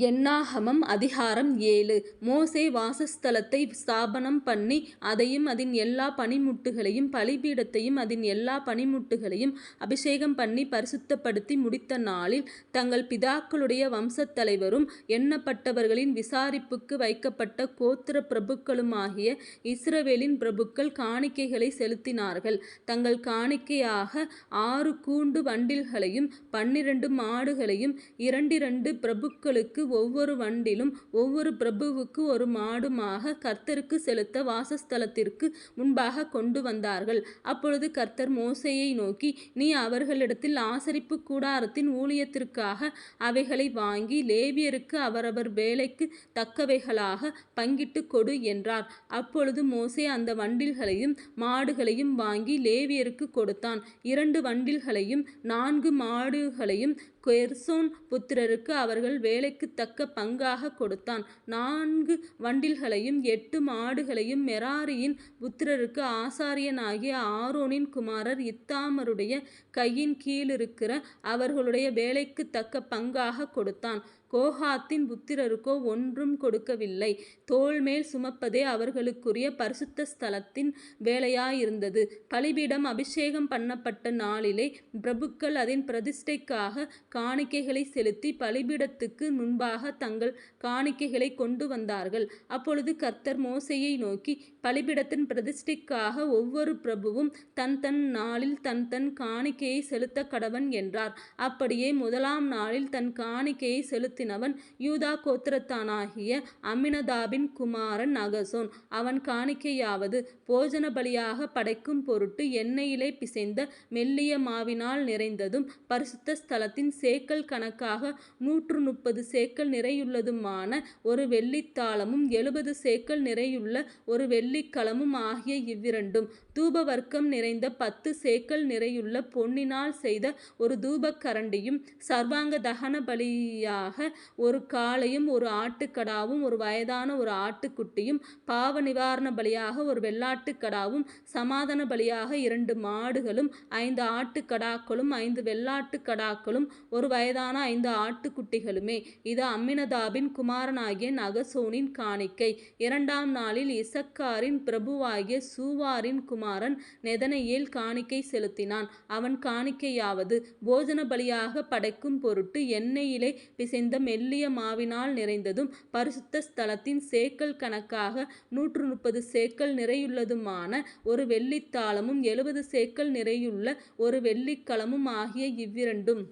என்னாகமம் அதிகாரம் ஏழு மோசே வாசஸ்தலத்தை ஸ்தாபனம் பண்ணி அதையும் அதன் எல்லா பணிமுட்டுகளையும் பலிபீடத்தையும் அதன் எல்லா பணிமுட்டுகளையும் அபிஷேகம் பண்ணி பரிசுத்தப்படுத்தி முடித்த நாளில் தங்கள் பிதாக்களுடைய வம்சத் தலைவரும் எண்ணப்பட்டவர்களின் விசாரிப்புக்கு வைக்கப்பட்ட கோத்திர பிரபுக்களுமாகிய இஸ்ரவேலின் பிரபுக்கள் காணிக்கைகளை செலுத்தினார்கள். தங்கள் காணிக்கையாக ஆறு கூண்டு வண்டில்களையும் பன்னிரண்டு மாடுகளையும் இரண்டிரண்டு பிரபுக்களுக்கு ஒவ்வொரு வண்டிலும் ஒவ்வொரு பிரபுவுக்கு ஒரு மாடுமாக கர்த்தருக்கு செலுத்த வாசஸ்தலத்திற்கு முன்பாக கொண்டு வந்தார்கள். அப்பொழுது கர்த்தர் மோசையை நோக்கி நீ அவர்களிடத்தில் ஆசரிப்பு கூடாரத்தின் ஊழியத்திற்காக அவைகளை வாங்கி லேவியருக்கு அவரவர் வேலைக்கு தக்கவைகளாக பங்கிட்டுக் கொடு என்றார். அப்பொழுது மோசே அந்த வண்டில்களையும் மாடுகளையும் வாங்கி லேவியருக்கு கொடுத்தான். இரண்டு வண்டில்களையும் நான்கு மாடுகளையும் கெர்சோன் புத்திரருக்கு அவர்கள் வேலைக்கு தக்க பங்காக கொடுத்தான். நான்கு வண்டில்களையும் எட்டு மாடுகளையும் மெராரியின் புத்திரருக்கு ஆசாரியனாகிய ஆரோனின் குமாரர் இத்தாமருடைய கையின் கீழிருக்கிற அவர்களுடைய வேலைக்கு தக்க பங்காகக் கொடுத்தான். கோஹாத்தின் புத்திரருக்கோ ஒன்றும் கொடுக்கவில்லை. தோள்மேல் சுமப்பதே அவர்களுக்குரிய பரிசுத்த ஸ்தலத்தின் வேலையாயிருந்தது. பலிபீடம் அபிஷேகம் பண்ணப்பட்ட நாளிலே பிரபுக்கள் அதன் பிரதிஷ்டைக்காக காணிக்கைகளை செலுத்தி பலிபீடத்துக்கு முன்பாக தங்கள் காணிக்கைகளைக் கொண்டு வந்தார்கள். அப்பொழுது கர்த்தர் மோசையை நோக்கி பலிபீடத்தின் பிரதிஷ்டைக்காக ஒவ்வொரு பிரபுவும் தன் தன் நாளில் தன் தன் காணிக்கை காணிக்கையை செலுத்த கடவன் என்றார். அப்படியே முதலாம் நாளில் தன் காணிக்கையை செலுத்தினவன் யூதா கோத்திரத்தானாகிய அமினதாபின் குமாரன் நகசோன். அவன் காணிக்கையாவது போஜன பலியாக படைக்கும் பொருட்டு எண்ணெயிலே பிசைந்த மெல்லிய மாவினால் நிறைந்ததும் பரிசுத்த ஸ்தலத்தின் சேக்கல் கணக்காக நூற்று முப்பது சேக்கல் நிறையுள்ளதுமான ஒரு வெள்ளித்தாளமும் எழுபது சேக்கல் நிறையுள்ள ஒரு வெள்ளிக்கலமும் ஆகிய இவ்விரண்டும். தூபவர்க்கம் நிறைந்த பத்து சேக்கல் நிறையுள்ள பொன் பொன்னினால் செய்த ஒரு தூபக்கரண்டியும் சர்வாங்க தகன பலியாக ஒரு காளையும் ஒரு ஆட்டுக்கடாவும் ஒரு வயதான ஒரு ஆட்டுக்குட்டியும் பாவ நிவாரண பலியாக ஒரு வெள்ளாட்டுக்கடாவும் சமாதான பலியாக இரண்டு மாடுகளும் ஐந்து ஆட்டுக்கடாக்களும் ஐந்து வெள்ளாட்டுக்கடாக்களும் ஒரு வயதான ஐந்து ஆட்டுக்குட்டிகளுமே. இது அம்மினதாபின் குமாரனாகிய நகசோனின் காணிக்கை. இரண்டாம் நாளில் இசக்காரின் பிரபுவாகிய சூவாரின் குமாரன் நெதனையில் காணிக்கை செலுத்தினான். அவன் காணிக்கையாவது போஜன பலியாக படைக்கும் பொருட்டு எண்ணெயிலே பிசைந்த மெல்லிய மாவினால் நிறைந்ததும் பரிசுத்த ஸ்தலத்தின் சேக்கல் கணக்காக நூற்று முப்பது சேக்கல் நிறையுள்ளதுமான ஒரு வெள்ளித்தாளமும் எழுபது சேக்கல் நிறையுள்ள ஒரு வெள்ளிக்களமும் ஆகிய இவ்விரண்டும்.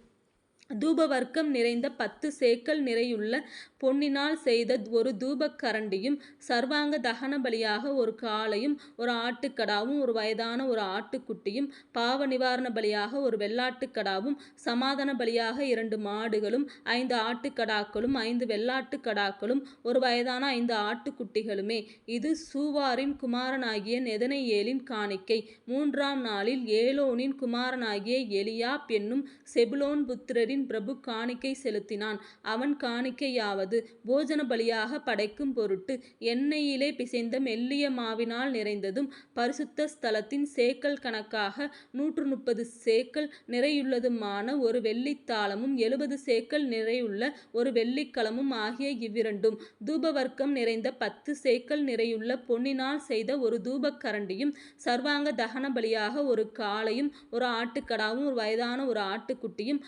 தூபவர்க்கம் நிறைந்த பத்து சேக்கல் நிறையுள்ள பொன்னினால் செய்த ஒரு தூபக்கரண்டியும் சர்வாங்க சர்வாங்க தகனபலியாக ஒரு காளையும் ஒரு ஆட்டுக்கடாவும் ஒரு வயதான ஒரு ஆட்டுக்குட்டியும் பாவ நிவாரண பலியாக ஒரு வெள்ளாட்டுக்கடாவும் சமாதான பலியாக இரண்டு மாடுகளும் ஐந்து ஆட்டுக்கடாக்களும் ஐந்து வெள்ளாட்டுக்கடாக்களும் ஒரு வயதான ஐந்து ஆட்டுக்குட்டிகளுமே. இது சூவாரின் குமாரனாகிய நெதனையேலின் காணிக்கை. மூன்றாம் நாளில் ஏலோனின் குமாரனாகிய எலியாப் என்னும் செபுலோன் புத்திரரின் பிரபு காணிக்கை செலுத்தினான். அவன் காணிக்கையாவது போஜன பலியாக படைக்கும் பொருட்டு எண்ணெயிலே பிசைந்த மெல்லிய மாவினால் நிறைந்ததும் பரிசுத்த ஸ்தலத்தின் சேக்கல் கணக்காக நூற்று முப்பது சேக்கல் நிறையுள்ளதுமான ஒரு வெள்ளித்தாளமும் எழுபது சேக்கல் நிறையுள்ள ஒரு வெள்ளிக்கலமும் ஆகிய இவ்விரண்டும். தூபவர்க்கம் நிறைந்த பத்து சேக்கல் நிறையுள்ள பொன்னினால் செய்த ஒரு தூபக்கரண்டியும் சர்வாங்க சர்வாங்க தகனபலியாக ஒரு காளையும் ஒரு ஆட்டுக்கடாவும் ஒரு வயதான ஒரு ஆட்டுக்குட்டியும்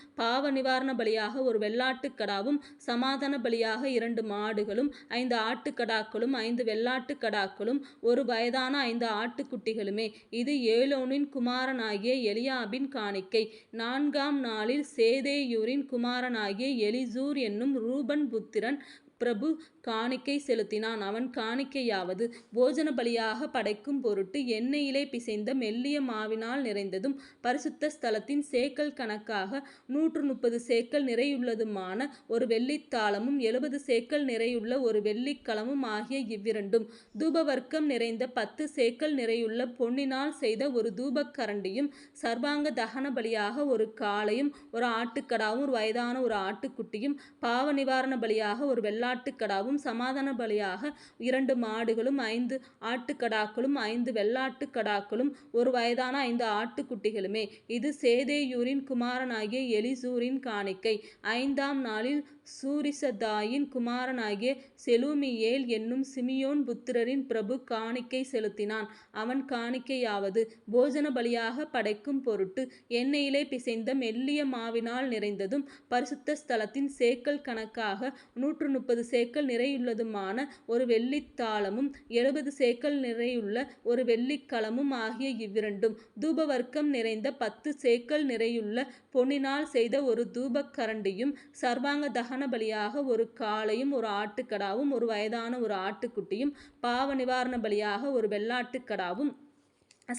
நிவாரண பலியாக ஒரு வெள்ளாட்டுக்கடாவும் சமாதான பலியாக இரண்டு மாடுகளும் ஐந்து ஆட்டுக்கடாக்களும் ஐந்து வெள்ளாட்டுக்கடாக்களும் ஒரு வயதான ஐந்து ஆட்டுக்குட்டிகளுமே. இது ஏலோனின் குமாரனாகிய எலியாபின் காணிக்கை. நான்காம் நாளில் சேதேயூரின் குமாரனாகிய எலிசூர் என்னும் ரூபன் புத்திரன் பிரபு காணிக்கை செலுத்தினான். அவன் காணிக்கையாவது போஜன பலியாக படைக்கும் பொருட்டு எண்ணெயிலே பிசைந்த மெல்லிய மாவினால் நிறைந்ததும் பரிசுத்த ஸ்தலத்தின் சேக்கல் கணக்காக நூற்று முப்பது சேக்கல் நிறையுள்ளதுமான ஒரு வெள்ளித்தாளமும் எழுபது சேக்கல் நிறையுள்ள ஒரு வெள்ளிக்களமும் ஆகிய இவ்விரண்டும். தூபவர்க்கம் நிறைந்த பத்து சேக்கல் நிறையுள்ள பொன்னினால் செய்த ஒரு தூபக்கரண்டியும் சர்வாங்க சர்வாங்க தகனபலியாக ஒரு காளையும் ஒரு ஆட்டுக்கடாவும் ஒரு வயதான ஒரு ஆட்டுக்குட்டியும் பாவ நிவாரண பலியாக ஒரு வெள்ளாட்டுக்கடாவும் வெள்ளாட்டுக்கடாவும் சமாதான பலியாக இரண்டு மாடுகளும் ஐந்து ஆட்டுக்கடாக்களும் ஐந்து வெள்ளாட்டுக்கடாக்களும் ஒரு வயதான ஐந்து ஆட்டுக்குட்டிகளுமே. இது சேதேயூரின் குமாரனாகிய எலிசூரின் காணிக்கை. ஐந்தாம் நாளில் சூரிசதாயின் குமாரனாகிய செலூமியேல் என்னும் சிமியோன் புத்திரரின் பிரபு காணிக்கை செலுத்தினான். அவன் காணிக்கையாவது போஜன பலியாக படைக்கும் பொருட்டு எண்ணெயிலே பிசைந்த மெல்லிய மாவினால் நிறைந்ததும் பரிசுத்த ஸ்தலத்தின் சேக்கல் கணக்காக நூற்று முப்பது சேக்கல் நிறையுள்ளதுமான ஒரு வெள்ளித்தாளமும் எழுபது சேக்கல் நிறையுள்ள ஒரு வெள்ளிக்கலமும் ஆகிய இவ்விரண்டும். தூபவர்க்கம் நிறைந்த பத்து சேக்கல் நிறையுள்ள பொன்னினால் செய்த ஒரு தூபக்கரண்டியும் சர்வாங்க தகன பலியாக ஒரு காளையும் ஒரு ஆட்டுக்கடாவும் ஒரு வயதான ஒரு ஆட்டுக்குட்டியும் பாவ நிவாரண பலியாக ஒரு வெள்ளாட்டுக்கடாவும்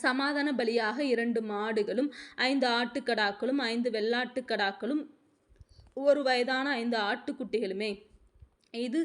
சமாதான பலியாக இரண்டு மாடுகளும் ஐந்து ஆட்டுக்கடாக்களும் ஐந்து வெள்ளாட்டுக்கடாக்களும் ஒரு வயதான ஐந்து ஆட்டுக்குட்டிகளுமே. இது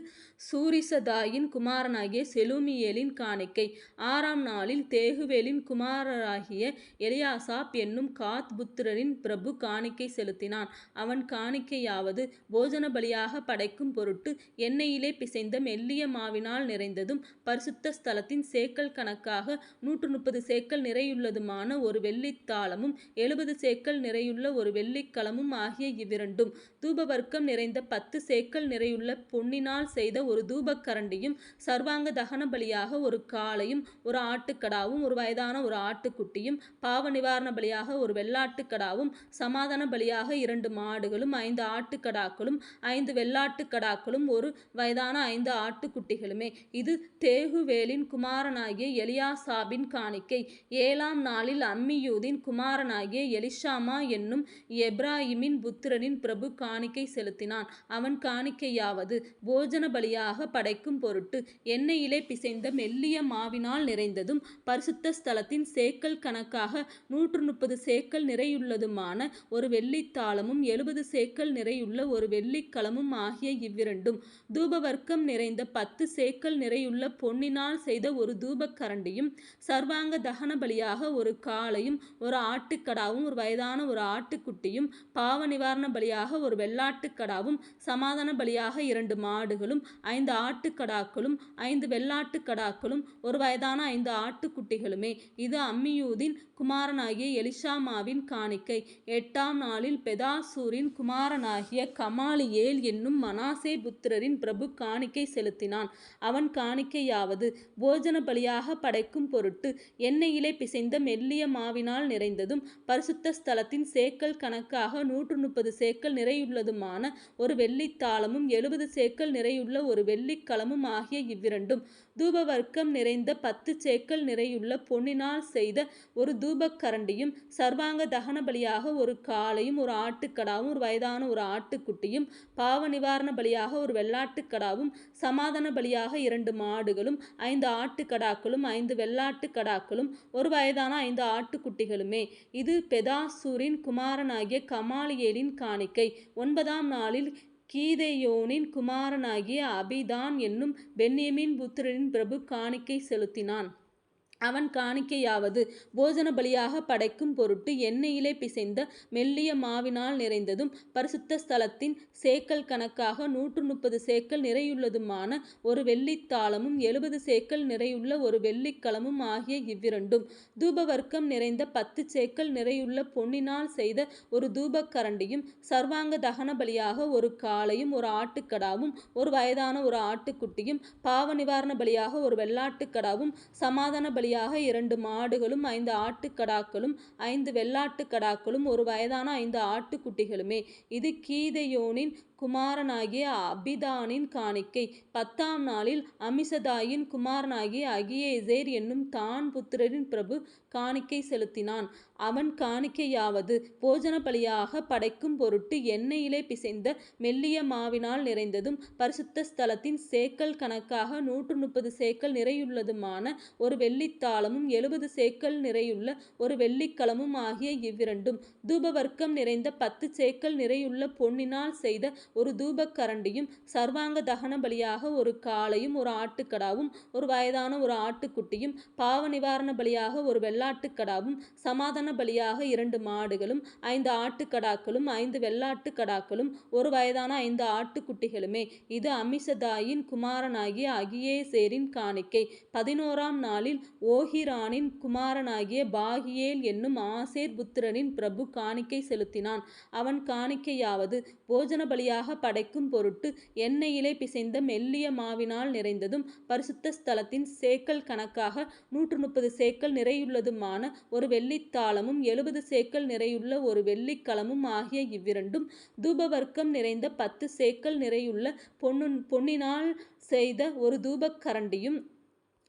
சூரிசதாயின் குமாரனாகிய செலுமியேலின் காணிக்கை. ஆறாம் நாளில் தேகுவேலின் குமாரராகிய எலியாசாப் என்னும் காத் புத்திரரின் பிரபு காணிக்கை செலுத்தினான். அவன் காணிக்கையாவது போஜன பலியாக படைக்கும் பொருட்டு எண்ணெயிலே பிசைந்த மெல்லிய மாவினால் நிறைந்ததும் பரிசுத்த ஸ்தலத்தின் சேக்கல் கணக்காக நூற்று முப்பது சேக்கல் நிறையுள்ளதுமான ஒரு வெள்ளித்தாளமும் எழுபது சேக்கல் நிறையுள்ள ஒரு வெள்ளிக்கலமும் ஆகிய இவ்விரண்டும். தூபவர்க்கம் நிறைந்த பத்து சேக்கல் நிறையுள்ள பொன்னினால் செய்த ஒரு தூபக்கரண்டியும் சர்வாங்க தகன பலியாக ஒரு காளையும் ஒரு ஆட்டுக்கடாவும் ஒரு வயதான ஒரு ஆட்டுக்குட்டியும் பாவ நிவாரண பலியாக ஒரு வெள்ளாட்டுக்கடாவும் சமாதான பலியாக இரண்டு மாடுகளும் ஐந்து ஆட்டுக்கடாக்களும் ஐந்து வெள்ளாட்டுக்கடாக்களும் ஒரு வயதான ஐந்து ஆட்டுக்குட்டிகளுமே. இது தேகுவேலின் குமாரனாகிய எலியாசாபின் காணிக்கை. ஏழாம் நாளில் அம்மியூதின் குமாரனாகிய எலிஷாமா என்னும் எப்ராஹிமின் புத்திரனின் பிரபு காணிக்கை செலுத்தினான். அவன் காணிக்கையாவது போஜன பலியாக படைக்கும் பொருட்டு எண்ணெயிலே பிசைந்த மெல்லிய மாவினால் நிறைந்ததும் பரிசுத்த ஸ்தலத்தின் சேக்கல் கணக்காக நூற்று முப்பது சேக்கல் நிறையுள்ளதுமான ஒரு வெள்ளித்தாளமும் எழுபது சேக்கல் நிறையுள்ள ஒரு வெள்ளிக்கலமும் ஆகிய இவ்விரண்டும் தூபவர்க்கம் நிறைந்த பத்து சேக்கல் நிறையுள்ள பொன்னினால் செய்த ஒரு தூபக்கரண்டியும் சர்வாங்க தகன பலியாக ஒரு காளையும் ஒரு ஆட்டுக்கடாவும் ஒரு வயதான ஒரு ஆட்டுக்குட்டியும் பாவ நிவாரண பலியாக ஒரு வெள்ளாட்டுக்கடாவும் சமாதான பலியாக இரண்டு மாடுகளும் ஐந்து ஆட்டுக்கடாக்களும் ஐந்து வெள்ளாட்டுக்கடாக்களும் ஒரு வயதான ஐந்து ஆட்டுக்குட்டிகளுமே இது அம்மியூதின் குமாரனாகிய எலிஷாமாவின் காணிக்கை. எட்டாம் நாளில் பெதாசூரின் குமாரனாகிய கமாலியேல் என்னும் மனாசே புத்திரரின் பிரபு காணிக்கை செலுத்தினான். அவன் காணிக்கையாவது போஜன பலியாக படைக்கும் பொருட்டு எண்ணெயிலே பிசைந்த மெல்லிய மாவினால் நிறைந்ததும் பரிசுத்த ஸ்தலத்தின் சேக்கல் கணக்காக நூற்று முப்பது சேக்கல் நிறையுள்ளதுமான ஒரு வெள்ளித்தாளமும் எழுபது சேக்கல் நிறையுள்ள ஒரு வெள்ளிக்கலமும் ஆகிய இவ்விரண்டும். தூபவர்க்கம் நிறைந்த பத்து சேக்கல் நிறையுள்ள பொன்னினால் செய்த ஒரு தூபக்கரண்டியும் சர்வாங்க தகன பலியாக ஒரு காளையும் ஒரு ஆட்டுக்கடாவும் ஒரு வயதான ஒரு ஆட்டுக்குட்டியும் பாவ நிவாரண பலியாக ஒரு வெள்ளாட்டுக்கடாவும் சமாதான பலியாக இரண்டு மாடுகளும் ஐந்து ஆட்டுக்கடாக்களும் ஐந்து வெள்ளாட்டுக்கடாக்களும் ஒரு வயதான ஐந்து ஆட்டுக்குட்டிகளுமே. இது பெதாசூரின் குமாரனாகிய கமாலியேலின் காணிக்கை. ஒன்பதாம் நாளில் கீதெயோனின் குமாரனாகிய அபிதான் என்னும் பென்யமின் புத்திரனின் பிரபு காணிக்கை செலுத்தினான். அவன் காணிக்கையாவது போஜன பலியாக படைக்கும் பொருட்டு எண்ணெயிலே பிசைந்த மெல்லிய மாவினால் நிறைந்ததும் பரிசுத்த ஸ்தலத்தின் சேக்கல் கணக்காக நூற்று முப்பது சேக்கல் நிறையுள்ளதுமான ஒரு வெள்ளித்தாளமும் எழுபது சேக்கல் நிறையுள்ள ஒரு வெள்ளிக்கலமும் ஆகிய இவ்விரண்டும். தூபவர்க்கம் நிறைந்த பத்து சேக்கல் நிறையுள்ள பொன்னினால் செய்த ஒரு தூபக்கரண்டியும் சர்வாங்க தகன பலியாக ஒரு காளையும் ஒரு ஆட்டுக்கடாவும் ஒரு வயதான ஒரு ஆட்டுக்குட்டியும் பாவ நிவாரண பலியாக ஒரு வெள்ளாட்டுக்கடாவும் சமாதான பலியாக இரண்டு மாடுகளும் ஐந்து ஆட்டுக்கடாக்களும் ஐந்து வெள்ளாட்டுக்கடாக்களும் ஒரு வயதான ஐந்து ஆட்டுக்குட்டிகளுமே. இது கீதையோனின் குமாரனாகிய அபிதானின் காணிக்கை. பத்தாம் நாளில் அமிசதாயின் குமாரனாகிய அகியேசேர் என்னும் தான் புத்திரரின் பிரபு காணிக்கை செலுத்தினான். அவன் காணிக்கையாவது போஜன பலியாக படைக்கும் பொருட்டு எண்ணெயிலே பிசைந்த மெல்லிய மாவினால் நிறைந்ததும் பரிசுத்த ஸ்தலத்தின் சேக்கல் கணக்காக நூற்று முப்பது சேக்கல் நிறையுள்ளதுமான ஒரு வெள்ளித்தாளமும் எழுபது சேக்கல் நிறையுள்ள ஒரு வெள்ளிக்கலமும் ஆகிய இவ்விரண்டும். தூபவர்க்கம் நிறைந்த பத்து சேக்கல் நிறையுள்ள பொன்னினால் செய்த ஒரு தூபக்கரண்டியும் சர்வாங்க தகன பலியாக ஒரு காளையும் ஒரு ஆட்டுக்கடாவும் ஒரு வயதான ஒரு ஆட்டுக்குட்டியும் பாவ நிவாரண பலியாக ஒரு வெள்ளாட்டுக்கடாவும் சமாதான பலியாக இரண்டு மாடுகளும் ஐந்து ஆட்டுக்கடாக்களும் ஐந்து வெள்ளாட்டுக்கடாக்களும் ஒரு வயதான ஐந்து ஆட்டுக்குட்டிகளுமே. இது அமிஷதாயின் குமாரனாகிய அகியேசேரின் காணிக்கை. பதினோராம் நாளில் ஓஹிரானின் குமாரனாகிய பாகியேல் என்னும் ஆசேர் புத்திரனின் பிரபு காணிக்கை செலுத்தினான். அவன் காணிக்கையாவது போஜன பலியாக படைக்கும் பொருட்டு எண்ணெயிலே பிசைந்த மெல்லிய மாவினால் நிறைந்ததும் பரிசுத்த ஸ்தலத்தின் சேக்கல் கணக்காக நூற்று முப்பது சேக்கல் நிறையுள்ளதுமான ஒரு வெள்ளித்தாளமும் எழுபது சேக்கல் நிறையுள்ள ஒரு வெள்ளிக்கலமும் ஆகிய இவ்விரண்டும் தூபவர்க்கம் நிறைந்த பத்து சேக்கல் நிறையுள்ள பொன்னு பொன்னினால் செய்த ஒரு தூபக்கரண்டியும்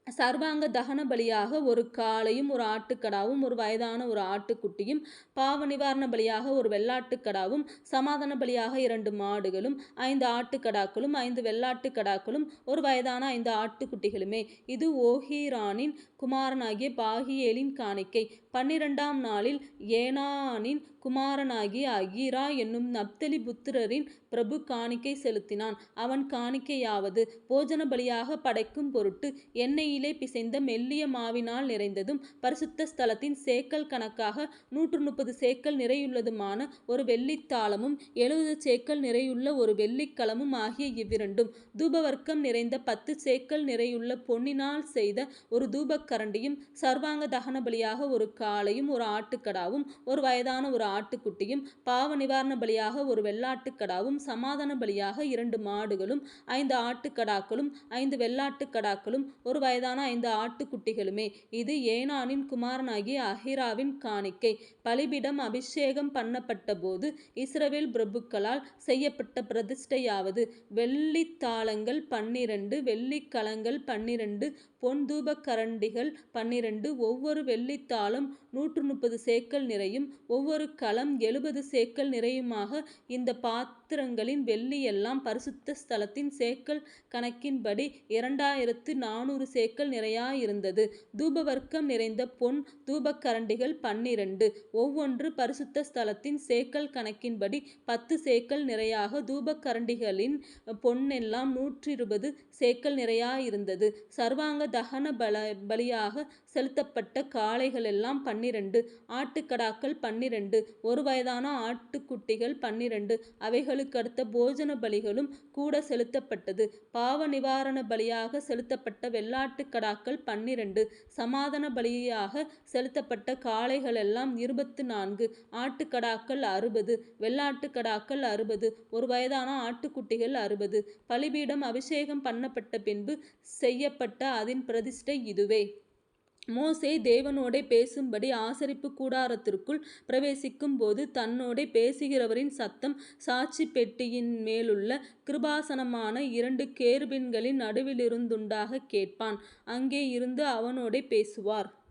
சர்வாங்க தகன பலியாக ஒரு காளையும் ஒரு ஆட்டுக்கடாவும் ஒரு வயதான ஒரு ஆட்டுக்குட்டியும் பாவ நிவாரண பலியாக ஒரு வெள்ளாட்டுக்கடாவும் சமாதான பலியாக இரண்டு மாடுகளும் ஐந்து ஆட்டுக்கடாக்களும் ஐந்து வெள்ளாட்டுக்கடாக்களும் ஒரு வயதான ஐந்து ஆட்டுக்குட்டிகளுமே. இது ஓஹீரானின் குமாரனாகிய பாகியேலின் காணிக்கை. பன்னிரெண்டாம் நாளில் ஏனானின் குமாரனாகிய அகீரா என்னும் நப்தலி புத்திரரின் பிரபு காணிக்கை செலுத்தினான். அவன் காணிக்கையாவது போஜன பலியாக படைக்கும் பொருட்டு எண்ணெயிலே பிசைந்த மெல்லிய மாவினால் நிறைந்ததும் பரிசுத்த ஸ்தலத்தின் சேக்கல் கணக்காக நூற்று முப்பது சேக்கல் நிறையுள்ளதுமான ஒரு வெள்ளித்தாளமும் எழுபது சேக்கல் நிறையுள்ள ஒரு வெள்ளிக்கலமும் ஆகிய இவ்விரண்டும் தூபவர்க்கம் நிறைந்த பத்து சேக்கல் நிறையுள்ள பொன்னினால் செய்த ஒரு தூபக்கரண்டியும் சர்வாங்க தகன பலியாக ஒரு காளையும் ஒரு ஆட்டுக்கடாவும் ஒரு வயதான ஒரு ஆட்டுக்குட்டியும் பாவ நிவாரண பலியாக ஒரு வெள்ளாட்டுக்கடாவும் சமாதான பலியாக இரண்டு மாடுகளும் ஐந்து ஆட்டுக்கடாக்களும் ஐந்து வெள்ளாட்டுக்கடாக்களும் ஒரு வயதான ஐந்து ஆட்டுக்குட்டிகளுமே. இது ஏனானின் குமாரனாகிய அஹிராவின் காணிக்கை. பலிபிடம் அபிஷேகம் பண்ணப்பட்ட போது இஸ்ரவேல் பிரபுக்களால் செய்யப்பட்ட பிரதிஷ்டையாவது. வெள்ளித்தாளங்கள் பன்னிரண்டு வெள்ளிக்கலங்கள் பன்னிரண்டு பொன் தூபக்கரண்டிகள் பன்னிரண்டு ஒவ்வொரு வெள்ளித்தாளும் நூற்று முப்பது சேக்கல் நிறையும் ஒவ்வொரு களம் எழுபது சேக்கல் நிறையுமாக இந்த பாத்திரங்களின் வெள்ளியெல்லாம் பரிசுத்த ஸ்தலத்தின் சேக்கல் கணக்கின்படி இரண்டாயிரத்து நானூறு சேக்கல் நிறையாயிருந்தது. தூபவர்க்கம் நிறைந்த பொன் தூபக்கரண்டிகள் பன்னிரண்டு ஒவ்வொன்று பரிசுத்த ஸ்தலத்தின் சேக்கல் கணக்கின்படி பத்து சேக்கல் நிறையாக தூபக்கரண்டிகளின் பொன்னெல்லாம் நூற்றி இருபது சேக்கல் நிறையாயிருந்தது. சர்வாங்க தகன பல பலியாக செலுத்தப்பட்ட காளைகள் எல்லாம் பன்னிரண்டு ஆட்டுக்கடாக்கள் பன்னிரண்டு ஒரு வயதான ஆட்டுக்குட்டிகள் பன்னிரண்டு அவைகளுக்கடுத்த போஜன பலிகளும் கூட செலுத்தப்பட்டது. பாவ நிவாரண பலியாக செலுத்தப்பட்ட வெள்ளாட்டுக்கடாக்கள் பன்னிரண்டு சமாதான பலியாக செலுத்தப்பட்ட காளைகளெல்லாம் இருபத்து நான்கு ஆட்டுக்கடாக்கள் அறுபது வெள்ளாட்டுக்கடாக்கள் அறுபது ஒரு வயதான ஆட்டுக்குட்டிகள் அறுபது. பலிபீடம் அபிஷேகம் பண்ணப்பட்ட பின்பு செய்யப்பட்ட அதன் பிரதிஷ்டை இதுவே. மோசே தேவனோடே பேசும்படி ஆசரிப்பு கூடாரத்திற்குள் பிரவேசிக்கும் போது தன்னோடே பேசுகிறவரின் சத்தம் சாட்சி பெட்டியின் மேலுள்ள கிருபாசனமான இரண்டு கேருபின்களின் நடுவிலிருந்துண்டாகக் கேட்பான். அங்கே இருந்து அவனோடே பேசுவார்.